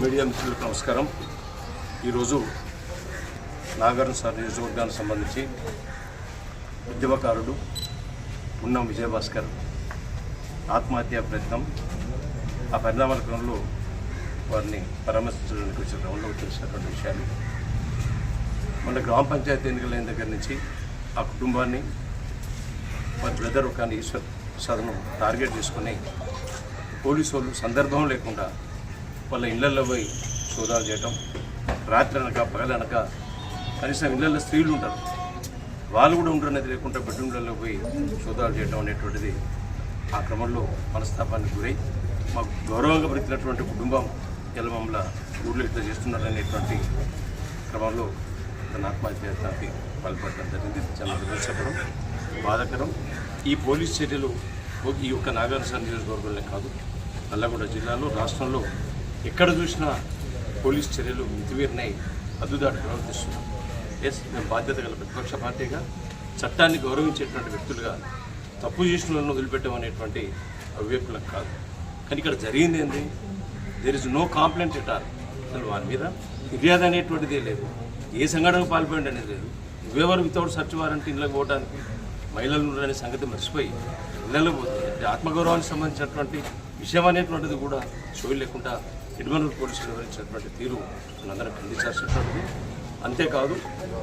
Media మిత్రులకు నమస్కారం. ఈరోజు నాగార్జున సార్ నియోజకవర్గానికి సంబంధించి ఉద్యమకారుడు ఉన్నం విజయభాస్కర్ ఆత్మహత్య ప్రయత్నం ఆ పరిణామాల క్రమంలో వారిని పరామర్శించడానికి వచ్చిన క్రమంలో తెలిసినటువంటి విషయాలు. మన గ్రామ పంచాయతీ ఎన్నికలైన దగ్గర నుంచి ఆ కుటుంబాన్ని వారి బ్రదర్ ఒక ఈశ్వర్ ప్రసాద్ను టార్గెట్ చేసుకుని పోలీసు వాళ్ళు సందర్భం లేకుండా వాళ్ళ ఇళ్ళలో పోయి సోదాలు చేయటం రాత్రి అనక పగలనక కనీసం ఇళ్ళలో స్త్రీలు ఉంటారు. వాళ్ళు కూడా ఉండరనేది లేకుండా బెడ్రూమ్లలో పోయి సోదాలు చేయడం అనేటువంటిది ఆ క్రమంలో మనస్తాపానికి గురై మాకు గౌరవంగా బ్రతికినటువంటి కుటుంబం ఇలా మమ్మల్ని ఊళ్ళో ఇట్లా చేస్తున్నారనేటువంటి క్రమంలో తన ఆత్మహత్య పాల్పడటం జరిగింది. చాలా విమర్శకరం బాధకరం. ఈ పోలీస్ చర్యలు ఈ యొక్క నాగార్జున నియోజకవర్గంలో కాదు నల్లగొండ జిల్లాలో రాష్ట్రంలో ఎక్కడ చూసినా పోలీస్ చర్యలు మితిమీరినాయి అద్దుదాటి ప్రవర్తిస్తున్నాం ఎస్ మేము బాధ్యత గల ప్రతిపక్ష పార్టీగా చట్టాన్ని గౌరవించేటువంటి వ్యక్తులుగా తప్పు చేసిన వాళ్ళను వదిలిపెట్టమనేటువంటి అవివేకులకు కాదు. కానీ ఇక్కడ జరిగింది ఏంది? There is no complaint at all అసలు వారి మీద ఫిర్యాదు అనేటువంటిదే లేదు. ఏ సంఘటనకు పాల్పడండి అనేది లేదు. నువ్వెవరు వితౌట్ సర్చ్ వారంటీ ఇళ్ళకి పోవడానికి మహిళలు ఉన్నారనే సంగతి మర్చిపోయి ఇళ్ళలో పోతుంది అంటే ఆత్మగౌరవానికి సంబంధించినటువంటి విషయం అనేటువంటిది కూడా చూడలేకుండా లేకుండా పోలీసులు వివరించినటువంటి తీరు మనందరం ఖండించాల్సినటువంటిది. అంతేకాదు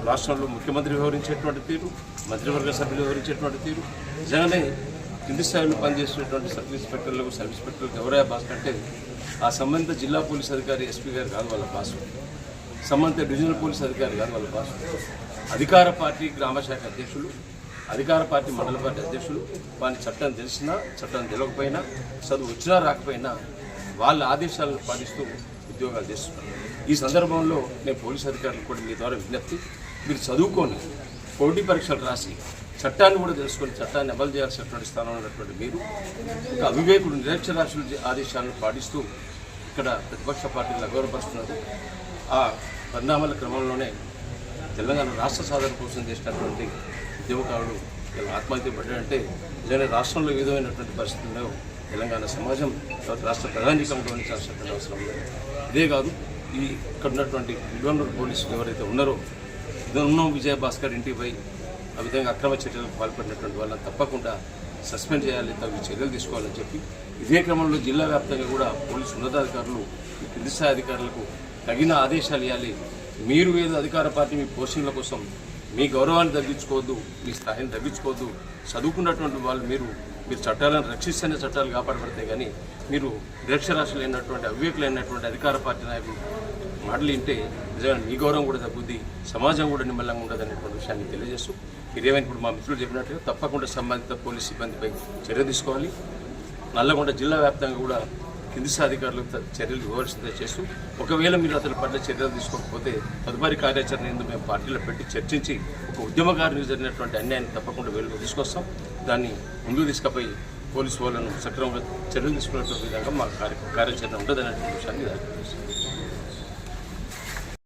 రాష్ట్రంలో ముఖ్యమంత్రి వివరించేటువంటి తీరు మంత్రివర్గ సభ్యులు వివరించేటువంటి తీరు నిజంగానే కింది స్థాయిలో పనిచేసినటువంటి సబ్ ఇన్స్పెక్టర్లకు సబ్ ఇన్స్పెక్టర్లకు ఎవరైనా బాస్ అంటే ఆ సంబంధిత జిల్లా పోలీస్ అధికారి ఎస్పీ గారు కాదు వాళ్ళ బాసు. సంబంధిత డివిజనల్ పోలీస్ అధికారి కాదు వాళ్ళ బాసు. అధికార పార్టీ గ్రామ శాఖ అధ్యక్షులు అధికార పార్టీ మండల పార్టీ అధ్యక్షులు వారి చట్టం తెలిసినా చట్టం తెలియకపోయినా చదువు వచ్చినా రాకపోయినా వాళ్ళ ఆదేశాలను పాటిస్తూ ఉద్యోగాలు చేస్తున్నారు. ఈ సందర్భంలో నేను పోలీస్ అధికారులు కూడా మీ ద్వారా విజ్ఞప్తి మీరు చదువుకొని పోటీ పరీక్షలు రాసి చట్టాన్ని కూడా తెలుసుకొని చట్టాన్ని అమలు చేయాల్సినటువంటి స్థానంలో ఉన్నటువంటి మీరు ఇంకా అవివేకుడు నిరక్షరాశుల ఆదేశాలను పాటిస్తూ ఇక్కడ ప్రతిపక్ష పార్టీలు అగౌరవపరుస్తున్నారు. ఆ పరిణామాల క్రమంలోనే తెలంగాణ రాష్ట్ర సాధన కోసం చేసినటువంటి ఉద్యమకారుడు ఇలా ఆత్మహత్య పడ్డాడంటే నిజంగా రాష్ట్రంలో ఏ విధమైనటువంటి పరిస్థితుల్లో తెలంగాణ సమాజం రాష్ట్ర ప్రధాని గమనించాల్సినటువంటి అవసరం లేదు. ఇదే కాదు ఈ ఇక్కడ ఉన్నటువంటి నిబంధనలు పోలీసులు ఎవరైతే ఉన్నారో ఇదన్నో విజయ భాస్కర్ ఇంటిపై ఆ విధంగా అక్రమ చర్యలకు పాల్పడినటువంటి వాళ్ళని తప్పకుండా సస్పెండ్ చేయాలి తగు చర్యలు తీసుకోవాలని చెప్పి ఇదే క్రమంలో జిల్లా వ్యాప్తంగా కూడా పోలీసు ఉన్నతాధికారులు ఈ కింది స్థాయి అధికారులకు తగిన ఆదేశాలు ఇవ్వాలి. మీరు ఏదో అధికార పార్టీ మీ పోస్టింగ్ల కోసం మీ గౌరవాన్ని తగ్గించుకోవద్దు మీ స్థాయిని తగ్గించుకోవద్దు చదువుకున్నటువంటి వాళ్ళు మీరు మీరు చట్టాలను రక్షిస్తేనే చట్టాలు కాపాడబడతాయి కానీ మీరు నిరక్షరాశులైనటువంటి అవివేకులైనటువంటి అధికార పార్టీ నాయకులు మాటలు వింటే నిజంగా మీ గౌరవం కూడా తగ్గుద్ది సమాజం కూడా నిమ్మలంగా ఉండదు అనేటువంటి విషయాన్ని తెలియజేస్తూ మీరేమైనా ఇప్పుడు మా మిత్రులు చెప్పినట్లుగా తప్పకుండా సంబంధిత పోలీస్ సిబ్బందిపై చర్య తీసుకోవాలి. నల్లగొండ జిల్లా వ్యాప్తంగా కూడా కింది స్థాయి అధికారులకు చర్యలు వివరిస్తుందే చేస్తూ ఒకవేళ మీరు అతని పట్ల చర్యలు తీసుకోకపోతే తదుపరి కార్యాచరణ ఎందుకు మేము పార్టీలో పెట్టి చర్చించి ఒక ఉద్యమకారునికి జరిగినటువంటి అన్యాయాన్ని తప్పకుండా వెలుగు తీసుకొస్తాం. దాన్ని ముందుకు తీసుకుపోయి పోలీసు వాళ్ళను సక్రమంగా చర్యలు తీసుకునేటువంటి విధంగా మా కార్య కార్యాచరణ ఉంటుందనేటువంటి విషయాన్ని తెలియజేస్తాం.